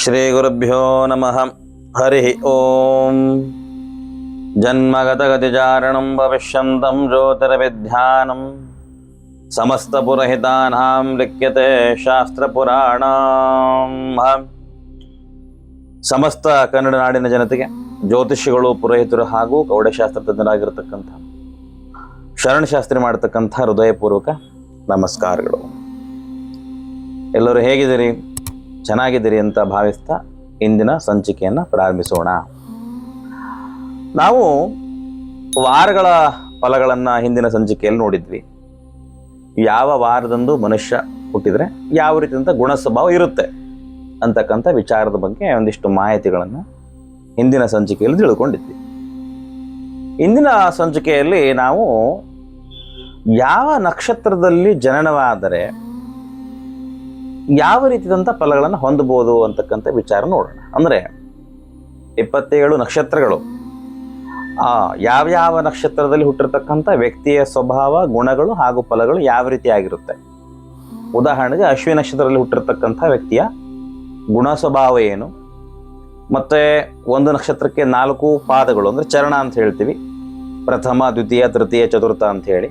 श्रीगुरुभ्यो नमः हरिः ॐ जन्मगतगतिचारणं भविष्यन्तं ज्योतिर्विध्यानं समस्तपुरहितानां लिख्यते ಶಾಸ್ತ್ರಪುರಾಣಂ ಸಮಸ್ತ ಕನ್ನಡ ನಾಡಿನ ಜನತೆಗೆ ಜ್ಯೋತಿಷಿಗಳು ಪುರೋಹಿತರು ಹಾಗೂ ಕೌಡಶಾಸ್ತ್ರ ತಜ್ಞರಾಗಿರ್ತಕ್ಕಂಥ ಶರಣಶಾಸ್ತ್ರಿ ಮಾಡತಕ್ಕಂಥ ಹೃದಯಪೂರ್ವಕ ನಮಸ್ಕಾರಗಳು ಎಲ್ಲರೂ ಹೇಗಿದ್ದೀರಿ ಚೆನ್ನಾಗಿದ್ದೀರಿ ಅಂತ ಭಾವಿಸ್ತಾ ಇಂದಿನ ಸಂಚಿಕೆಯನ್ನು ಪ್ರಾರಂಭಿಸೋಣ. ನಾವು ವಾರಗಳ ಫಲಗಳನ್ನು ಹಿಂದಿನ ಸಂಚಿಕೆಯಲ್ಲಿ ನೋಡಿದ್ವಿ. ಯಾವ ವಾರದಂದು ಮನುಷ್ಯ ಹುಟ್ಟಿದರೆ ಯಾವ ರೀತಿಯಂಥ ಗುಣ ಸ್ವಭಾವ ಇರುತ್ತೆ ಅಂತಕ್ಕಂಥ ವಿಚಾರದ ಬಗ್ಗೆ ಒಂದಿಷ್ಟು ಮಾಹಿತಿಗಳನ್ನು ಹಿಂದಿನ ಸಂಚಿಕೆಯಲ್ಲಿ ತಿಳ್ಕೊಂಡಿದ್ವಿ. ಇಂದಿನ ಸಂಚಿಕೆಯಲ್ಲಿ ನಾವು ಯಾವ ನಕ್ಷತ್ರದಲ್ಲಿ ಜನನವಾದರೆ ಯಾವ ರೀತಿಯಾದಂಥ ಫಲಗಳನ್ನು ಹೊಂದಬಹುದು ಅಂತಕ್ಕಂಥ ವಿಚಾರ ನೋಡೋಣ. ಅಂದರೆ ಇಪ್ಪತ್ತೇಳು ನಕ್ಷತ್ರಗಳು, ಆ, ಯಾವ್ಯಾವ ನಕ್ಷತ್ರದಲ್ಲಿ ಹುಟ್ಟಿರ್ತಕ್ಕಂಥ ವ್ಯಕ್ತಿಯ ಸ್ವಭಾವ, ಗುಣಗಳು ಹಾಗೂ ಫಲಗಳು ಯಾವ ರೀತಿಯಾಗಿರುತ್ತೆ ಉದಾಹರಣೆಗೆ ಅಶ್ವಿನಿ ನಕ್ಷತ್ರದಲ್ಲಿ ಹುಟ್ಟಿರ್ತಕ್ಕಂಥ ವ್ಯಕ್ತಿಯ ಗುಣ ಸ್ವಭಾವ ಏನು? ಮತ್ತೆ ಒಂದು ನಕ್ಷತ್ರಕ್ಕೆ ನಾಲ್ಕು ಪಾದಗಳು, ಅಂದರೆ ಚರಣ ಅಂತ ಹೇಳ್ತೀವಿ. ಪ್ರಥಮ, ದ್ವಿತೀಯ, ತೃತೀಯ, ಚತುರ್ಥ ಅಂತ ಹೇಳಿ.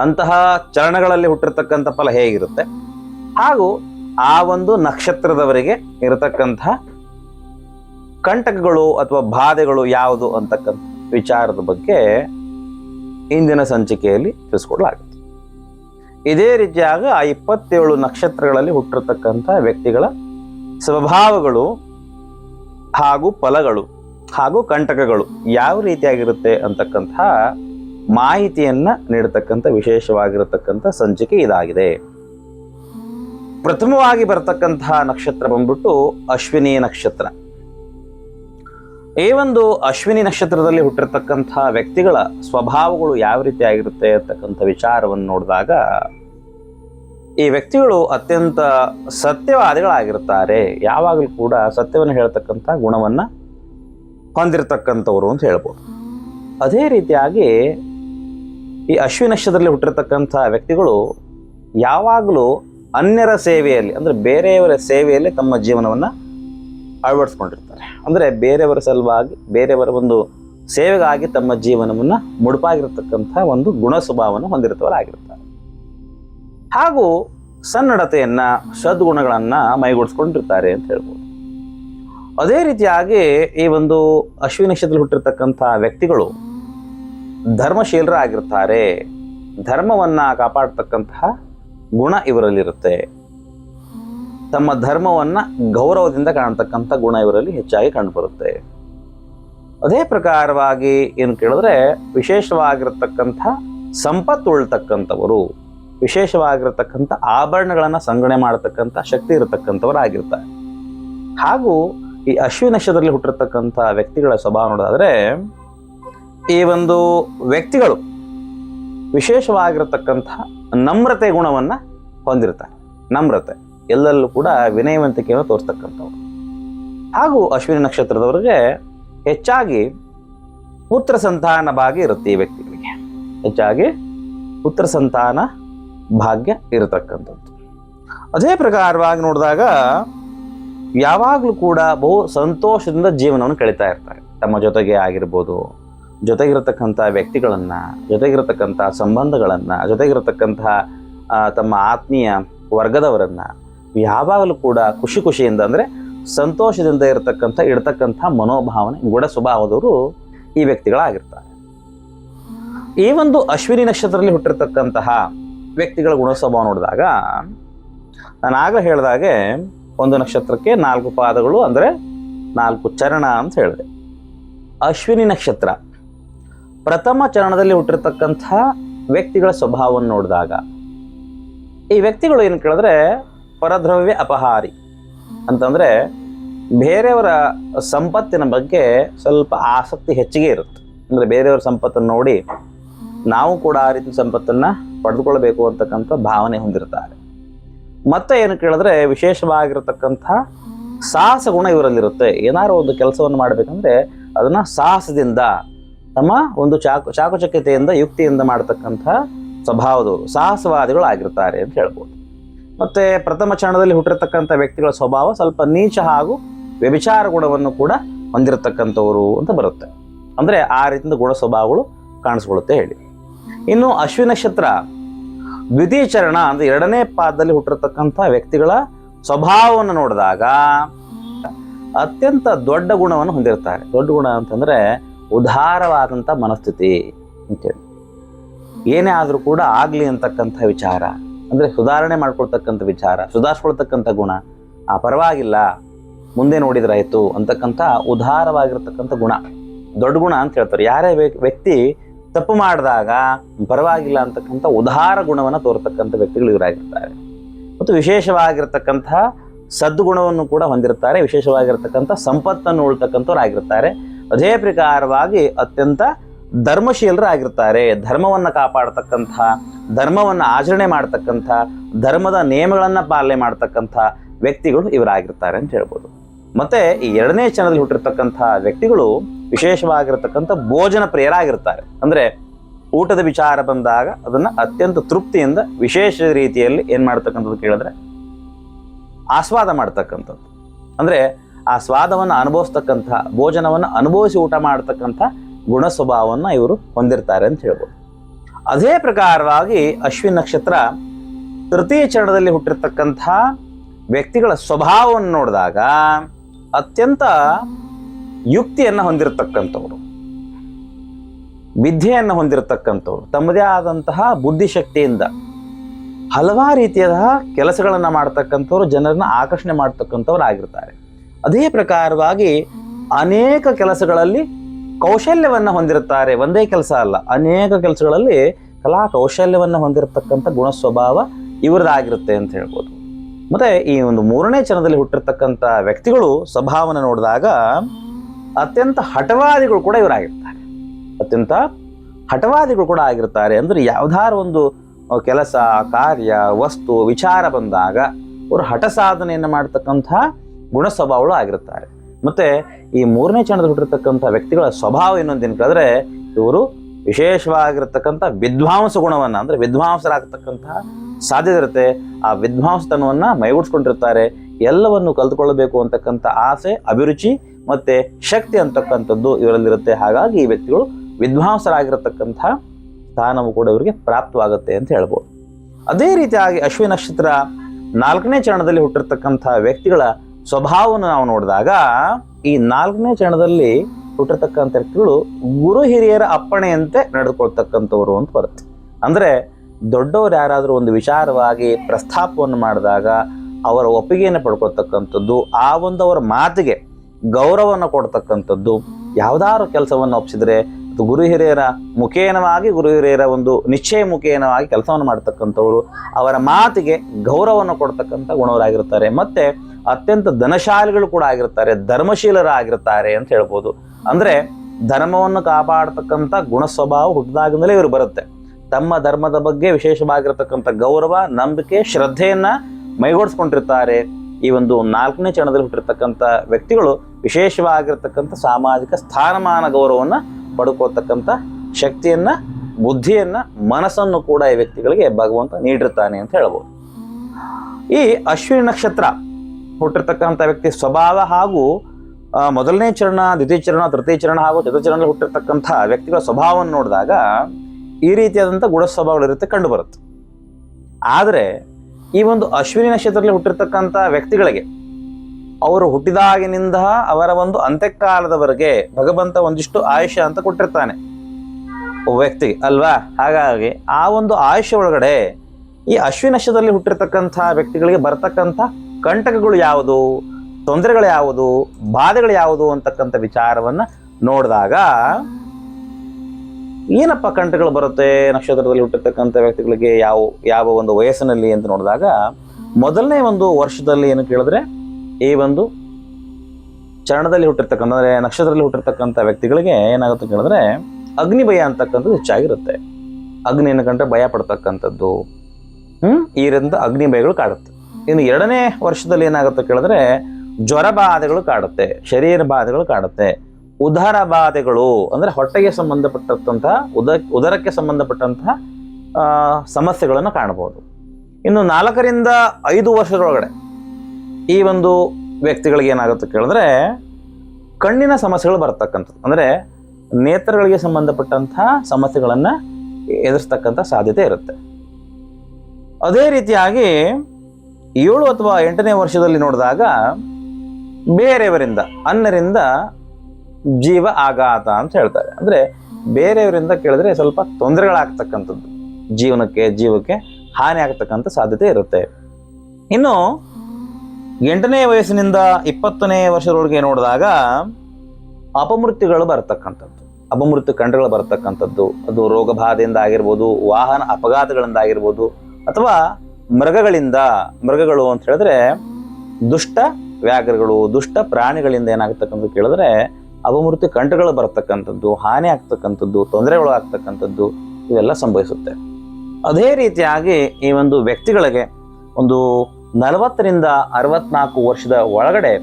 ಅಂತಹ ಚರಣಗಳಲ್ಲಿ ಹುಟ್ಟಿರ್ತಕ್ಕಂಥ ಫಲ ಹೇಗಿರುತ್ತೆ? ಹಾಗೂ ಆ ಒಂದು ನಕ್ಷತ್ರದವರಿಗೆ ಇರತಕ್ಕಂಥ ಕಂಟಕಗಳು ಅಥವಾ ಬಾಧೆಗಳು ಯಾವುದು ಅಂತಕ್ಕಂಥ ವಿಚಾರದ ಬಗ್ಗೆ ಇಂದಿನ ಸಂಚಿಕೆಯಲ್ಲಿ ತಿಳಿಸ್ಕೊಡ್ಲಾಗುತ್ತೆ. ಇದೇ ರೀತಿಯಾಗ ಆ ಇಪ್ಪತ್ತೇಳು ನಕ್ಷತ್ರಗಳಲ್ಲಿ ಹುಟ್ಟಿರ್ತಕ್ಕಂಥ ವ್ಯಕ್ತಿಗಳ ಸ್ವಭಾವಗಳು ಹಾಗೂ ಫಲಗಳು ಹಾಗೂ ಕಂಟಕಗಳು ಯಾವ ರೀತಿಯಾಗಿರುತ್ತೆ ಅಂತಕ್ಕಂಥ ಮಾಹಿತಿಯನ್ನು ನೀಡತಕ್ಕಂಥ ವಿಶೇಷವಾಗಿರತಕ್ಕಂಥ ಸಂಚಿಕೆ ಇದಾಗಿದೆ. ಪ್ರಥಮವಾಗಿ ಬರತಕ್ಕಂತಹ ನಕ್ಷತ್ರ ಬಂದ್ಬಿಟ್ಟು ಅಶ್ವಿನಿ ನಕ್ಷತ್ರ. ಈ ಒಂದು ಅಶ್ವಿನಿ ನಕ್ಷತ್ರದಲ್ಲಿ ಹುಟ್ಟಿರ್ತಕ್ಕಂಥ ವ್ಯಕ್ತಿಗಳ ಸ್ವಭಾವಗಳು ಯಾವ ರೀತಿ ಆಗಿರುತ್ತೆ ಅಂತಕ್ಕಂಥ ವಿಚಾರವನ್ನು ನೋಡಿದಾಗ, ಈ ವ್ಯಕ್ತಿಗಳು ಅತ್ಯಂತ ಸತ್ಯವಾದಿಗಳಾಗಿರ್ತಾರೆ ಯಾವಾಗಲೂ ಕೂಡ ಸತ್ಯವನ್ನು ಹೇಳ್ತಕ್ಕಂಥ ಗುಣವನ್ನು ಹೊಂದಿರತಕ್ಕಂಥವ್ರು ಅಂತ ಹೇಳ್ಬೋದು. ಅದೇ ರೀತಿಯಾಗಿ ಈ ಅಶ್ವಿನಿ ನಕ್ಷತ್ರದಲ್ಲಿ ಹುಟ್ಟಿರ್ತಕ್ಕಂಥ ವ್ಯಕ್ತಿಗಳು ಯಾವಾಗಲೂ ಅನ್ಯರ ಸೇವೆಯಲ್ಲಿ, ಅಂದರೆ ಬೇರೆಯವರ ಸೇವೆಯಲ್ಲಿ ತಮ್ಮ ಜೀವನವನ್ನು ಅಳವಡಿಸ್ಕೊಂಡಿರ್ತಾರೆ. ಅಂದರೆ ಬೇರೆಯವರ ಸಲುವಾಗಿ, ಬೇರೆಯವರ ಒಂದು ಸೇವೆಗಾಗಿ ತಮ್ಮ ಜೀವನವನ್ನು ಮುಡುಪಾಗಿರ್ತಕ್ಕಂಥ ಒಂದು ಗುಣ ಸ್ವಭಾವವನ್ನು ಹೊಂದಿರ್ತವರಾಗಿರ್ತಾರೆ ಹಾಗೂ ಸನ್ನಡತೆಯನ್ನು, ಸದ್ಗುಣಗಳನ್ನು ಮೈಗೂಡಿಸ್ಕೊಂಡಿರ್ತಾರೆ ಅಂತ ಹೇಳ್ಬೋದು. ಅದೇ ರೀತಿಯಾಗಿ ಈ ಒಂದು ಅಶ್ವಿನಿ ನಕ್ಷತ್ರದಲ್ಲಿ ಹುಟ್ಟಿರ್ತಕ್ಕಂಥ ವ್ಯಕ್ತಿಗಳು ಧರ್ಮಶೀಲರಾಗಿರ್ತಾರೆ. ಧರ್ಮವನ್ನು ಕಾಪಾಡ್ತಕ್ಕಂತಹ ಗುಣ ಇವರಲ್ಲಿರುತ್ತೆ. ತಮ್ಮ ಧರ್ಮವನ್ನ ಗೌರವದಿಂದ ಕಾಣತಕ್ಕಂಥ ಗುಣ ಇವರಲ್ಲಿ ಹೆಚ್ಚಾಗಿ ಕಂಡುಬರುತ್ತೆ ಅದೇ ಪ್ರಕಾರವಾಗಿ ಏನು ಕೇಳಿದ್ರೆ, ವಿಶೇಷವಾಗಿರತಕ್ಕಂಥ ಸಂಪತ್ತು ಉಳ್ತಕ್ಕಂಥವರು ವಿಶೇಷವಾಗಿರತಕ್ಕಂಥ ಆಭರಣಗಳನ್ನು ಸಂಗ್ರಹಣೆ ಮಾಡತಕ್ಕಂಥ ಶಕ್ತಿ ಇರತಕ್ಕಂಥವರಾಗಿರ್ತಾರೆ. ಹಾಗೂ ಈ ಅಶ್ವಿನ ಹುಟ್ಟಿರ್ತಕ್ಕಂಥ ವ್ಯಕ್ತಿಗಳ ಸ್ವಭಾವ ನೋಡೋದಾದರೆ, ಈ ಒಂದು ವ್ಯಕ್ತಿಗಳು ವಿಶೇಷವಾಗಿರತಕ್ಕಂಥ ನಮ್ರತೆ ಗುಣವನ್ನು ಹೊಂದಿರ್ತಾರೆ. ನಮ್ರತೆ. ಎಲ್ಲರಲ್ಲೂ ಕೂಡ ವಿನಯವಂತಿಕೆಯನ್ನು ತೋರಿಸ್ತಕ್ಕಂಥವ್ರು. ಹಾಗೂ ಅಶ್ವಿನಿ ನಕ್ಷತ್ರದವರಿಗೆ ಹೆಚ್ಚಾಗಿ ಪುತ್ರ ಸಂತಾನ ಭಾಗ್ಯ ಇರುತ್ತೆ ಈ ವ್ಯಕ್ತಿಗಳಿಗೆ. ಹೆಚ್ಚಾಗಿ ಪುತ್ರ ಸಂತಾನ ಭಾಗ್ಯ ಇರತಕ್ಕಂಥದ್ದು. ಅದೇ ಪ್ರಕಾರವಾಗಿ ನೋಡಿದಾಗ ಯಾವಾಗಲೂ ಕೂಡ ಬಹು ಸಂತೋಷದಿಂದ ಜೀವನವನ್ನು ಕಳೀತಾ ಇರ್ತಾರೆ. ತಮ್ಮ ಜೊತೆಗೆ ಆಗಿರ್ಬೋದು ಜೊತೆಗಿರತಕ್ಕಂಥ ವ್ಯಕ್ತಿಗಳನ್ನು, ಜೊತೆಗಿರತಕ್ಕಂಥ ಸಂಬಂಧಗಳನ್ನು, ಜೊತೆಗಿರತಕ್ಕಂಥ ತಮ್ಮ ಆತ್ಮೀಯ ವರ್ಗದವರನ್ನು ಯಾವಾಗಲೂ ಕೂಡ ಖುಷಿ ಖುಷಿಯಿಂದ ಅಂದರೆ ಸಂತೋಷದಿಂದ ಇರತಕ್ಕಂಥ, ಇಡ್ತಕ್ಕಂಥ ಮನೋಭಾವನೆ ಗುಡ ಸ್ವಭಾವದವರು ಈ ವ್ಯಕ್ತಿಗಳಾಗಿರ್ತಾರೆ. ಈ ಒಂದು ಅಶ್ವಿನಿ ನಕ್ಷತ್ರದಲ್ಲಿ ಹುಟ್ಟಿರ್ತಕ್ಕಂತಹ ವ್ಯಕ್ತಿಗಳ ಗುಣ ಸ್ವಭಾವ ನೋಡಿದಾಗ, ನಾನು ಆಗ ಹೇಳಿದಾಗೆ ಒಂದು ನಕ್ಷತ್ರಕ್ಕೆ ನಾಲ್ಕು ಪಾದಗಳು ಅಂದರೆ ನಾಲ್ಕು ಚರಣ ಅಂತ ಹೇಳಿದೆ. ಅಶ್ವಿನಿ ನಕ್ಷತ್ರ. ಪ್ರಥಮ ಚರಣದಲ್ಲಿ ಹುಟ್ಟಿರ್ತಕ್ಕಂಥ ವ್ಯಕ್ತಿಗಳ ಸ್ವಭಾವವನ್ನು ನೋಡಿದಾಗ, ಈ ವ್ಯಕ್ತಿಗಳು ಏನು ಕೇಳಿದ್ರೆ ಪರದ್ರವ್ಯ ಅಪಹಾರಿ. ಅಂತಂದರೆ, ಬೇರೆಯವರ ಸಂಪತ್ತಿನ ಬಗ್ಗೆ ಸ್ವಲ್ಪ ಆಸಕ್ತಿ ಹೆಚ್ಚಿಗೆ ಇರುತ್ತೆ. ಅಂದರೆ ಬೇರೆಯವರ ಸಂಪತ್ತನ್ನು ನೋಡಿ, ನಾವು ಕೂಡ ಆ ರೀತಿ ಸಂಪತ್ತನ್ನು ಪಡೆದುಕೊಳ್ಬೇಕು ಅಂತಕ್ಕಂಥ ಭಾವನೆ ಹೊಂದಿರ್ತಾರೆ. ಮತ್ತೆ ಏನು ಕೇಳಿದ್ರೆ, ವಿಶೇಷವಾಗಿರತಕ್ಕಂಥ ಸಾಹಸ ಗುಣ ಇವರಲ್ಲಿರುತ್ತೆ. ಏನಾದ್ರು ಒಂದು ಕೆಲಸವನ್ನು ಮಾಡಬೇಕಂದ್ರೆ, ಅದನ್ನ ಸಾಹಸದಿಂದ ತಮ್ಮ ಒಂದು ಚಾಕು ಚಾಕುಚಕ್ಯತೆಯಿಂದ, ಯುಕ್ತಿಯಿಂದ ಮಾಡತಕ್ಕಂಥ ಸ್ವಭಾವದವರು ಸಾಹಸವಾದಿಗಳು ಆಗಿರ್ತಾರೆ ಅಂತ ಹೇಳ್ಬೋದು. ಮತ್ತೆ ಪ್ರಥಮ ಚರಣದಲ್ಲಿ ಹುಟ್ಟಿರ್ತಕ್ಕಂಥ ವ್ಯಕ್ತಿಗಳ ಸ್ವಭಾವ ಸ್ವಲ್ಪ ನೀಚ ಹಾಗೂ ವ್ಯಭಿಚಾರ ಗುಣವನ್ನು ಕೂಡ ಹೊಂದಿರತಕ್ಕಂಥವರು ಅಂತ ಬರುತ್ತೆ. ಅಂದರೆ ಆ ರೀತಿಯಿಂದ ಗುಣ ಸ್ವಭಾವಗಳು ಕಾಣಿಸ್ಕೊಳ್ಳುತ್ತೆ ಹೇಳಿ. ಇನ್ನು ಅಶ್ವಿನ ನಕ್ಷತ್ರ ದ್ವಿತೀಯ ಚರಣ ಅಂದ್ರೆ ಎರಡನೇ ಪಾದದಲ್ಲಿ ಹುಟ್ಟಿರತಕ್ಕಂಥ ವ್ಯಕ್ತಿಗಳ ಸ್ವಭಾವವನ್ನು ನೋಡಿದಾಗ ಅತ್ಯಂತ ದೊಡ್ಡ ಗುಣವನ್ನು ಹೊಂದಿರ್ತಾರೆ. ದೊಡ್ಡ ಗುಣ ಅಂತಂದ್ರೆ ಉದಾರವಾದಂಥ ಮನಸ್ಥಿತಿ ಅಂತೇಳಿ. ಏನೇ ಆದರೂ ಕೂಡ ಆಗಲಿ ಅಂತಕ್ಕಂಥ ವಿಚಾರ, ಅಂದರೆ ಸುಧಾರಣೆ ಮಾಡ್ಕೊಳ್ತಕ್ಕಂಥ ವಿಚಾರ, ಸುಧಾರಿಸ್ಕೊಳ್ತಕ್ಕಂಥ ಗುಣ, ಆ ಪರವಾಗಿಲ್ಲ, ಮುಂದೆ ನೋಡಿದ್ರಾಯಿತು ಅಂತಕ್ಕಂಥ ಉದಾರವಾಗಿರ್ತಕ್ಕಂಥ ಗುಣ, ದೊಡ್ಡ ಗುಣ ಅಂತ ಹೇಳ್ತಾರೆ. ಯಾರೇ ವ್ಯಕ್ತಿ ತಪ್ಪು ಮಾಡಿದಾಗ ಪರವಾಗಿಲ್ಲ ಅಂತಕ್ಕಂಥ ಉದಾರ ಗುಣವನ್ನು ತೋರ್ತಕ್ಕಂಥ ವ್ಯಕ್ತಿಗಳು ಇವರಾಗಿರ್ತಾರೆ. ಮತ್ತು ವಿಶೇಷವಾಗಿರ್ತಕ್ಕಂಥ ಸದ್ಗುಣವನ್ನು ಕೂಡ ಹೊಂದಿರ್ತಾರೆ ವಿಶೇಷವಾಗಿರ್ತಕ್ಕಂಥ ಸಂಪತ್ತನ್ನು ಉಳ್ತಕ್ಕಂಥವ್ರಾಗಿರ್ತಾರೆ. ಅದೇ ಪ್ರಕಾರವಾಗಿ ಅತ್ಯಂತ ಧರ್ಮಶೀಲರಾಗಿರ್ತಾರೆ. ಧರ್ಮವನ್ನು ಕಾಪಾಡ್ತಕ್ಕಂಥ, ಧರ್ಮವನ್ನು ಆಚರಣೆ ಮಾಡ್ತಕ್ಕಂಥ, ಧರ್ಮದ ನಿಯಮಗಳನ್ನು ಪಾಲನೆ ಮಾಡ್ತಕ್ಕಂಥ ವ್ಯಕ್ತಿಗಳು ಇವರಾಗಿರ್ತಾರೆ ಅಂತ ಹೇಳ್ಬೋದು. ಮತ್ತೆ ಈ ಎರಡನೇ ಚನದಲ್ಲಿ ಹುಟ್ಟಿರ್ತಕ್ಕಂಥ ವ್ಯಕ್ತಿಗಳು ವಿಶೇಷವಾಗಿರ್ತಕ್ಕಂಥ ಭೋಜನ ಪ್ರಿಯರಾಗಿರ್ತಾರೆ. ಅಂದ್ರೆ ಊಟದ ವಿಚಾರ ಬಂದಾಗ ಅದನ್ನು ಅತ್ಯಂತ ತೃಪ್ತಿಯಿಂದ ವಿಶೇಷ ರೀತಿಯಲ್ಲಿ ಏನು ಮಾಡ್ತಕ್ಕಂಥದ್ದು ಕೇಳಿದ್ರೆ ಆಸ್ವಾದ ಮಾಡ್ತಕ್ಕಂಥದ್ದು. ಅಂದ್ರೆ ಆ ಸ್ವಾದವನ್ನು ಅನುಭವಿಸ್ತಕ್ಕಂಥ, ಭೋಜನವನ್ನು ಅನುಭವಿಸಿ ಊಟ ಮಾಡತಕ್ಕಂಥ ಗುಣ ಸ್ವಭಾವವನ್ನು ಇವರು ಹೊಂದಿರ್ತಾರೆ ಅಂತ ಹೇಳ್ಬೋದು. ಅದೇ ಪ್ರಕಾರವಾಗಿ ಅಶ್ವಿನ್ ನಕ್ಷತ್ರ ತೃತೀಯ ಚರಣದಲ್ಲಿ ಹುಟ್ಟಿರ್ತಕ್ಕಂಥ ವ್ಯಕ್ತಿಗಳ ಸ್ವಭಾವವನ್ನು ನೋಡಿದಾಗ ಅತ್ಯಂತ ಯುಕ್ತಿಯನ್ನು ಹೊಂದಿರತಕ್ಕಂಥವ್ರು, ವಿದ್ಯೆಯನ್ನು ಹೊಂದಿರತಕ್ಕಂಥವ್ರು, ತಮ್ಮದೇ ಆದಂತಹ ಬುದ್ಧಿಶಕ್ತಿಯಿಂದ ಹಲವಾರು ರೀತಿಯಾದ ಕೆಲಸಗಳನ್ನು ಮಾಡ್ತಕ್ಕಂಥವ್ರು, ಜನರನ್ನ ಆಕರ್ಷಣೆ ಮಾಡ್ತಕ್ಕಂಥವ್ರು ಆಗಿರ್ತಾರೆ. ಅದೇ ಪ್ರಕಾರವಾಗಿ ಅನೇಕ ಕೆಲಸಗಳಲ್ಲಿ ಕೌಶಲ್ಯವನ್ನು ಹೊಂದಿರುತ್ತಾರೆ. ಒಂದೇ ಕೆಲಸ ಅಲ್ಲ, ಅನೇಕ ಕೆಲಸಗಳಲ್ಲಿ ಕಲಾ ಕೌಶಲ್ಯವನ್ನು ಹೊಂದಿರತಕ್ಕಂಥ ಗುಣ ಸ್ವಭಾವ ಇವರದಾಗಿರುತ್ತೆ ಅಂತ ಹೇಳ್ಬೋದು. ಮತ್ತೆ ಈ ಒಂದು ಮೂರನೇ ಚರಣದಲ್ಲಿ ಹುಟ್ಟಿರ್ತಕ್ಕಂಥ ವ್ಯಕ್ತಿಗಳು ಸ್ವಭಾವನ ನೋಡಿದಾಗ ಅತ್ಯಂತ ಹಠವಾದಿಗಳು ಕೂಡ ಇವರಾಗಿರ್ತಾರೆ. ಅತ್ಯಂತ ಹಠವಾದಿಗಳು ಕೂಡ ಆಗಿರ್ತಾರೆ ಅಂದರೆ ಯಾವ್ದಾರು ಒಂದು ಕೆಲಸ, ಕಾರ್ಯ, ವಸ್ತು, ವಿಚಾರ ಬಂದಾಗ ಅವರು ಹಠ ಸಾಧನೆಯನ್ನು ಮಾಡ್ತಕ್ಕಂಥ ಗುಣ ಸ್ವಭಾವಗಳು ಆಗಿರುತ್ತಾರೆ. ಮತ್ತೆ ಈ ಮೂರನೇ ಚರಣದಲ್ಲಿ ಹುಟ್ಟಿರ್ತಕ್ಕಂಥ ವ್ಯಕ್ತಿಗಳ ಸ್ವಭಾವ ಅಂತ ಕೇಳಿದ್ರೆ ಇವರು ವಿಶೇಷವಾಗಿರ್ತಕ್ಕಂಥ ವಿದ್ವಾಂಸ ಗುಣವನ್ನ, ಅಂದ್ರೆ ವಿದ್ವಾಂಸರಾಗತಕ್ಕಂತಹ ಸಾಧ್ಯತೆ ಇರುತ್ತೆ. ಆ ವಿದ್ವಾಂಸತನವನ್ನ ಮೈಗೂಡಿಸ್ಕೊಂಡಿರ್ತಾರೆ. ಎಲ್ಲವನ್ನು ಕಲ್ತ್ಕೊಳ್ಬೇಕು ಅಂತಕ್ಕಂಥ ಆಸೆ, ಅಭಿರುಚಿ ಮತ್ತೆ ಶಕ್ತಿ ಅಂತಕ್ಕಂಥದ್ದು ಇವರಲ್ಲಿರುತ್ತೆ. ಹಾಗಾಗಿ ಈ ವ್ಯಕ್ತಿಗಳು ವಿದ್ವಾಂಸರಾಗಿರತಕ್ಕಂಥ ಸ್ಥಾನವು ಕೂಡ ಇವರಿಗೆ ಪ್ರಾಪ್ತವಾಗುತ್ತೆ ಅಂತ ಹೇಳ್ಬೋದು. ಅದೇ ರೀತಿಯಾಗಿ ಅಶ್ವಿನಿ ನಕ್ಷತ್ರ ನಾಲ್ಕನೇ ಚರಣದಲ್ಲಿ ಹುಟ್ಟಿರ್ತಕ್ಕಂಥ ವ್ಯಕ್ತಿಗಳ ಸ್ವಭಾವವನ್ನು ನಾವು ನೋಡಿದಾಗ ಈ ನಾಲ್ಕನೇ ಚರಣದಲ್ಲಿ ಹುಟ್ಟಿರ್ತಕ್ಕಂಥ ವ್ಯಕ್ತಿಗಳು ಗುರು ಹಿರಿಯರ ಅಪ್ಪಣೆಯಂತೆ ನಡೆದುಕೊಳ್ತಕ್ಕಂಥವ್ರು ಅಂತ ಬರುತ್ತೆ. ಅಂದರೆ ದೊಡ್ಡವರು ಯಾರಾದರೂ ಒಂದು ವಿಚಾರವಾಗಿ ಪ್ರಸ್ತಾಪವನ್ನು ಮಾಡಿದಾಗ ಅವರ ಒಪ್ಪಿಗೆಯನ್ನು ಪಡ್ಕೊಳ್ತಕ್ಕಂಥದ್ದು, ಆ ಒಂದು ಅವರ ಮಾತಿಗೆ ಗೌರವವನ್ನು ಕೊಡ್ತಕ್ಕಂಥದ್ದು, ಯಾವುದಾದ್ರು ಕೆಲಸವನ್ನು ಒಪ್ಪಿಸಿದರೆ ಅದು ಗುರು ಹಿರಿಯರ ಮುಖೇನವಾಗಿ ಗುರು ಹಿರಿಯರ ಒಂದು ನಿಶ್ಚಯ ಮುಖೇನವಾಗಿ ಕೆಲಸವನ್ನು ಮಾಡ್ತಕ್ಕಂಥವ್ರು, ಅವರ ಮಾತಿಗೆ ಗೌರವವನ್ನು ಕೊಡ್ತಕ್ಕಂಥ ಗುಣವರಾಗಿರ್ತಾರೆ. ಮತ್ತೆ ಅತ್ಯಂತ ಧನಶಾಲಿಗಳು ಕೂಡ ಆಗಿರ್ತಾರೆ ಧರ್ಮಶೀಲರಾಗಿರ್ತಾರೆ ಅಂತ ಹೇಳ್ಬೋದು. ಅಂದ್ರೆ ಧರ್ಮವನ್ನು ಕಾಪಾಡತಕ್ಕಂಥ ಗುಣ ಸ್ವಭಾವ ಹುಟ್ಟಿದಾಗಿಂದಲೇ ಇವರು ಬರುತ್ತೆ. ತಮ್ಮ ಧರ್ಮದ ಬಗ್ಗೆ ವಿಶೇಷವಾಗಿರತಕ್ಕಂಥ ಗೌರವ, ನಂಬಿಕೆ, ಶ್ರದ್ಧೆಯನ್ನು ಮೈಗೂಡಿಸ್ಕೊಂಡಿರ್ತಾರೆ ಈ ಒಂದು ನಾಲ್ಕನೇ ಚರಣದಲ್ಲಿ ಹುಟ್ಟಿರ್ತಕ್ಕಂಥ ವ್ಯಕ್ತಿಗಳು. ವಿಶೇಷವಾಗಿರ್ತಕ್ಕಂಥ ಸಾಮಾಜಿಕ ಸ್ಥಾನಮಾನ ಗೌರವವನ್ನು ಪಡ್ಕೋತಕ್ಕಂಥ ಶಕ್ತಿಯನ್ನ, ಬುದ್ಧಿಯನ್ನ, ಮನಸ್ಸನ್ನು ಕೂಡ ಈ ವ್ಯಕ್ತಿಗಳಿಗೆ ಭಗವಂತ ನೀಡಿರ್ತಾನೆ ಅಂತ ಹೇಳ್ಬೋದು. ಈ ಅಶ್ವಿನಿ ನಕ್ಷತ್ರ ಹುಟ್ಟಿರ್ತಕ್ಕಂಥ ವ್ಯಕ್ತಿ ಸ್ವಭಾವ ಹಾಗೂ ಮೊದಲನೇ ಚರಣ, ದ್ವಿತೀಯ ಚರಣ, ತೃತೀಯ ಚರಣ ಹಾಗೂ ಚತುರ್ಥ ಚರಣದಲ್ಲಿ ಹುಟ್ಟಿರ್ತಕ್ಕಂಥ ವ್ಯಕ್ತಿಗಳ ಸ್ವಭಾವವನ್ನು ನೋಡಿದಾಗ ಈ ರೀತಿಯಾದಂಥ ಗುಣ ಸ್ವಭಾವಗಳಿರುತ್ತೆ ಕಂಡು ಬರುತ್ತೆ. ಆದರೆ ಈ ಒಂದು ಅಶ್ವಿನಿ ನಕ್ಷತ್ರದಲ್ಲಿ ಹುಟ್ಟಿರ್ತಕ್ಕಂಥ ವ್ಯಕ್ತಿಗಳಿಗೆ, ಅವರು ಹುಟ್ಟಿದಾಗಿನಿಂದ ಅವರ ಒಂದು ಅಂತ್ಯಕಾಲದವರೆಗೆ ಭಗವಂತ ಒಂದಿಷ್ಟು ಆಯುಷ್ಯ ಅಂತ ಕೊಟ್ಟಿರ್ತಾನೆ. ಒಬ್ಬ ವ್ಯಕ್ತಿಗೆ, ಅಲ್ವಾ? ಹಾಗಾಗಿ ಆ ಒಂದು ಆಯುಷ್ಯ ಒಳಗಡೆ ಈ ಅಶ್ವಿನಶದಲ್ಲಿ ಹುಟ್ಟಿರ್ತಕ್ಕಂಥ ವ್ಯಕ್ತಿಗಳಿಗೆ ಬರ್ತಕ್ಕಂಥ ಕಂಟಕಗಳು ಯಾವುದು? ತೊಂದರೆಗಳು ಯಾವುದು? ಬಾಧೆಗಳು ಯಾವುದು? ಅಂತಕ್ಕಂಥ ವಿಚಾರವನ್ನ ನೋಡಿದಾಗ ಏನಪ್ಪ ಕಂಟಕಗಳು ಬರುತ್ತೆ? ನಕ್ಷತ್ರದಲ್ಲಿ ಹುಟ್ಟಿರ್ತಕ್ಕಂಥ ವ್ಯಕ್ತಿಗಳಿಗೆ ಯಾವ ಯಾವ ಒಂದು ವಯಸ್ಸಿನಲ್ಲಿ ಅಂತ ನೋಡಿದಾಗ ಮೊದಲನೇ ಒಂದು ವರ್ಷದಲ್ಲಿ ಏನು ಕೇಳಿದ್ರೆ ಈ ಒಂದು ಚರಣದಲ್ಲಿ ಹುಟ್ಟಿರ್ತಕ್ಕಂಥ, ಅಂದ್ರೆ ನಕ್ಷತ್ರದಲ್ಲಿ ಹುಟ್ಟಿರ್ತಕ್ಕಂಥ ವ್ಯಕ್ತಿಗಳಿಗೆ ಏನಾಗುತ್ತೆ ಕೇಳಿದ್ರೆ ಅಗ್ನಿ ಭಯ ಅಂತಕ್ಕಂಥದ್ದು ಹೆಚ್ಚಾಗಿರುತ್ತೆ. ಅಗ್ನಿಯನ್ನು ಕಂಡ್ರೆ ಭಯ ಪಡ್ತಕ್ಕಂಥದ್ದು. ಹ್ಮ್? ಈ ಅಗ್ನಿ ಭಯಗಳು ಕಾಡುತ್ತೆ. ಇನ್ನು ಎರಡನೇ ವರ್ಷದಲ್ಲಿ ಏನಾಗುತ್ತೆ ಕೇಳಿದ್ರೆ ಜ್ವರ ಬಾಧೆಗಳು ಕಾಡುತ್ತೆ, ಶರೀರ ಬಾಧೆಗಳು ಕಾಡುತ್ತೆ. ಉದರ ಬಾಧೆಗಳು ಅಂದ್ರೆ ಹೊಟ್ಟೆಗೆ ಸಂಬಂಧಪಟ್ಟಂತಹ ಉದ, ಉದರಕ್ಕೆ ಸಂಬಂಧಪಟ್ಟಂತಹ ಸಮಸ್ಯೆಗಳನ್ನು ಕಾಣಬಹುದು. ಇನ್ನು ನಾಲ್ಕರಿಂದ ಐದು ವರ್ಷದೊಳಗಡೆ ಈ ಒಂದು ವ್ಯಕ್ತಿಗಳಿಗೆ ಏನಾಗುತ್ತೆ ಕೇಳಿದ್ರೆ ಕಣ್ಣಿನ ಸಮಸ್ಯೆಗಳು ಬರ್ತಕ್ಕಂಥದ್ದು. ಅಂದ್ರೆ ನೇತ್ರಗಳಿಗೆ ಸಂಬಂಧಪಟ್ಟಂತಹ ಸಮಸ್ಯೆಗಳನ್ನು ಎದುರಿಸ್ತಕ್ಕಂಥ ಸಾಧ್ಯತೆ ಇರುತ್ತೆ. ಅದೇ ರೀತಿಯಾಗಿ ಏಳು ಅಥವಾ ಎಂಟನೇ ವರ್ಷದಲ್ಲಿ ನೋಡಿದಾಗ ಬೇರೆಯವರಿಂದ ಅನ್ನರಿಂದ ಜೀವ ಆಘಾತ ಅಂತ ಹೇಳ್ತಾರೆ. ಅಂದರೆ ಬೇರೆಯವರಿಂದ ಕೇಳಿದ್ರೆ ಸ್ವಲ್ಪ ತೊಂದರೆಗಳಾಗ್ತಕ್ಕಂಥದ್ದು. ಜೀವನಕ್ಕೆ, ಜೀವಕ್ಕೆ ಹಾನಿ ಆಗ್ತಕ್ಕಂಥ ಸಾಧ್ಯತೆ ಇರುತ್ತೆ. ಇನ್ನು ಎಂಟನೇ ವಯಸ್ಸಿನಿಂದ ಇಪ್ಪತ್ತನೇ ವರ್ಷದೊಳಗೆ ನೋಡಿದಾಗ ಅಪಮೃತ್ಯುಗಳು ಬರತಕ್ಕಂಥದ್ದು. ಅಪಮೃತ್ಯು ಕಂಡಗಳು ಬರ್ತಕ್ಕಂಥದ್ದು. ಅದು ರೋಗ ಬಾಧೆಯಿಂದ ಆಗಿರ್ಬೋದು ವಾಹನ ಅಪಘಾತಗಳಿಂದ ಆಗಿರ್ಬೋದು ಅಥವಾ ಮೃಗಗಳಿಂದ ಮೃಗಗಳು ಅಂತ ಹೇಳಿದ್ರೆ ದುಷ್ಟ ವ್ಯಾಘ್ರಗಳು, ದುಷ್ಟ ಪ್ರಾಣಿಗಳಿಂದ ಏನಾಗ್ತಕ್ಕಂಥ ಕೇಳಿದ್ರೆ ಅವಮೃತಿ ಕಂಠಗಳು ಬರ್ತಕ್ಕಂಥದ್ದು, ಹಾನಿ ಆಗ್ತಕ್ಕಂಥದ್ದು ತೊಂದರೆಗಳು ಆಗ್ತಕ್ಕಂಥದ್ದು ಇವೆಲ್ಲ ಸಂಭವಿಸುತ್ತೆ. ಅದೇ ರೀತಿಯಾಗಿ ಈ ಒಂದು ವ್ಯಕ್ತಿಗಳಿಗೆ ಒಂದು ನಲವತ್ತರಿಂದ ಅರವತ್ನಾಲ್ಕು ವರ್ಷದ ಒಳಗಡೆ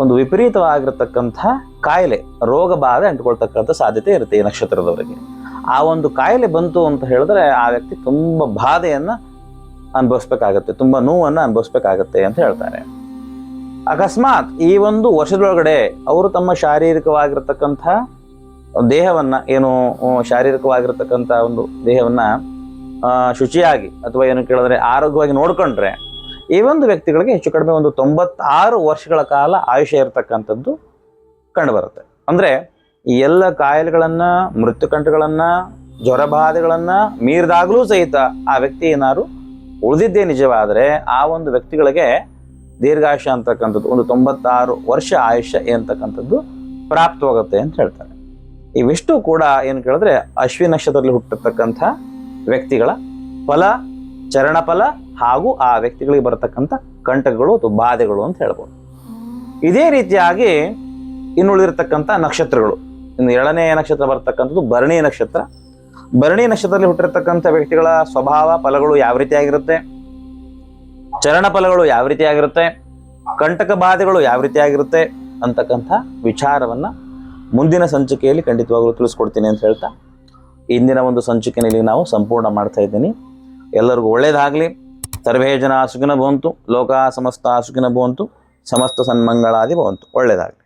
ಒಂದು ವಿಪರೀತವಾಗಿರತಕ್ಕಂಥ ಕಾಯಿಲೆ, ರೋಗ ಬಾಧೆ ಅಂಟ್ಕೊಳ್ತಕ್ಕಂಥ ಸಾಧ್ಯತೆ ಇರುತ್ತೆ ಈ ನಕ್ಷತ್ರದವರಿಗೆ. ಆ ಒಂದು ಕಾಯಿಲೆ ಬಂತು ಅಂತ ಹೇಳಿದ್ರೆ ಆ ವ್ಯಕ್ತಿ ತುಂಬ ಬಾಧೆಯನ್ನ ಅನುಭವಿಸ್ಬೇಕಾಗತ್ತೆ. ತುಂಬ ನೋವನ್ನು ಅನುಭವಿಸ್ಬೇಕಾಗತ್ತೆ ಅಂತ ಹೇಳ್ತಾರೆ. ಅಕಸ್ಮಾತ್ ಈ ಒಂದು ವರ್ಷದೊಳಗಡೆ ಅವರು ತಮ್ಮ ಶಾರೀರಿಕವಾಗಿರ್ತಕ್ಕಂಥ ದೇಹವನ್ನ, ಏನು ಶಾರೀರಿಕವಾಗಿರ್ತಕ್ಕಂಥ ಒಂದು ದೇಹವನ್ನ ಶುಚಿಯಾಗಿ ಅಥವಾ ಏನು ಕೇಳಿದ್ರೆ ಆರೋಗ್ಯವಾಗಿ ನೋಡ್ಕೊಂಡ್ರೆ ಈ ಒಂದು ವ್ಯಕ್ತಿಗಳಿಗೆ ಹೆಚ್ಚು ಕಡಿಮೆ ಒಂದು ತೊಂಬತ್ತಾರು ವರ್ಷಗಳ ಕಾಲ ಆಯುಷ್ಯ ಇರತಕ್ಕಂಥದ್ದು ಕಂಡುಬರುತ್ತೆ. ಅಂದ್ರೆ ಈ ಎಲ್ಲ ಕಾಯಿಲೆಗಳನ್ನು, ಮೃತ್ಯುಕಂಠಗಳನ್ನ, ಜ್ವರಬಾಧೆಗಳನ್ನ ಮೀರಿದಾಗಲೂ ಸಹಿತ ಆ ವ್ಯಕ್ತಿ ಏನಾದ್ರು ಉಳಿದಿದ್ದೇ ನಿಜವಾದರೆ ಆ ಒಂದು ವ್ಯಕ್ತಿಗಳಿಗೆ ದೀರ್ಘಾಯುಷ ಅಂತಕ್ಕಂಥದ್ದು, ಒಂದು ತೊಂಬತ್ತಾರು ವರ್ಷ ಆಯುಷ್ಯ ಅಂತಕ್ಕಂಥದ್ದು ಪ್ರಾಪ್ತವಾಗುತ್ತೆ ಅಂತ ಹೇಳ್ತಾರೆ. ಇವಿಷ್ಟು ಕೂಡ ಏನು ಕೇಳಿದ್ರೆ ಅಶ್ವಿನಿ ನಕ್ಷತ್ರದಲ್ಲಿ ಹುಟ್ಟಿರ್ತಕ್ಕಂಥ ವ್ಯಕ್ತಿಗಳ ಫಲ, ಚರಣಫಲ ಹಾಗೂ ಆ ವ್ಯಕ್ತಿಗಳಿಗೆ ಬರತಕ್ಕಂಥ ಕಂಟಕಗಳು ಅಥವಾ ಬಾಧೆಗಳು ಅಂತ ಹೇಳ್ಬೋದು. ಇದೇ ರೀತಿಯಾಗಿ ಇನ್ನುಳಿದಿರ್ತಕ್ಕಂಥ ನಕ್ಷತ್ರಗಳು. ಇನ್ನು ಎರಡನೇ ನಕ್ಷತ್ರ ಬರ್ತಕ್ಕಂಥದ್ದು ಭರಣಿ ನಕ್ಷತ್ರ. ಭರಣಿ ನಕ್ಷತ್ರದಲ್ಲಿ ಹುಟ್ಟಿರ್ತಕ್ಕಂಥ ವ್ಯಕ್ತಿಗಳ ಸ್ವಭಾವ, ಫಲಗಳು ಯಾವ ರೀತಿಯಾಗಿರುತ್ತೆ? ಚರಣ ಫಲಗಳು ಯಾವ ರೀತಿಯಾಗಿರುತ್ತೆ? ಕಂಟಕ ಬಾಧೆಗಳು ಯಾವ ರೀತಿಯಾಗಿರುತ್ತೆ? ಅಂತಕ್ಕಂಥ ವಿಚಾರವನ್ನ ಮುಂದಿನ ಸಂಚಿಕೆಯಲ್ಲಿ ಖಂಡಿತವಾಗಲೂ ತಿಳಿಸ್ಕೊಡ್ತೀನಿ ಅಂತ ಹೇಳ್ತಾ, ಇಂದಿನ ಒಂದು ಸಂಚಿಕೆಯಲ್ಲಿ ನಾವು ಸಂಪೂರ್ಣ ಮಾಡ್ತಾ ಇದ್ದೀನಿ. ಎಲ್ಲರಿಗೂ ಒಳ್ಳೇದಾಗಲಿ. ಸರ್ವೇ ಜನ ಸುಖಿನ ಭವಂತು. ಲೋಕ ಸಮಸ್ತ ಸುಖಿನ ಭವಂತು. ಸಮಸ್ತ ಸನ್ಮಂಗಳಾದಿ ಭವಂತು. ಒಳ್ಳೇದಾಗಲಿ.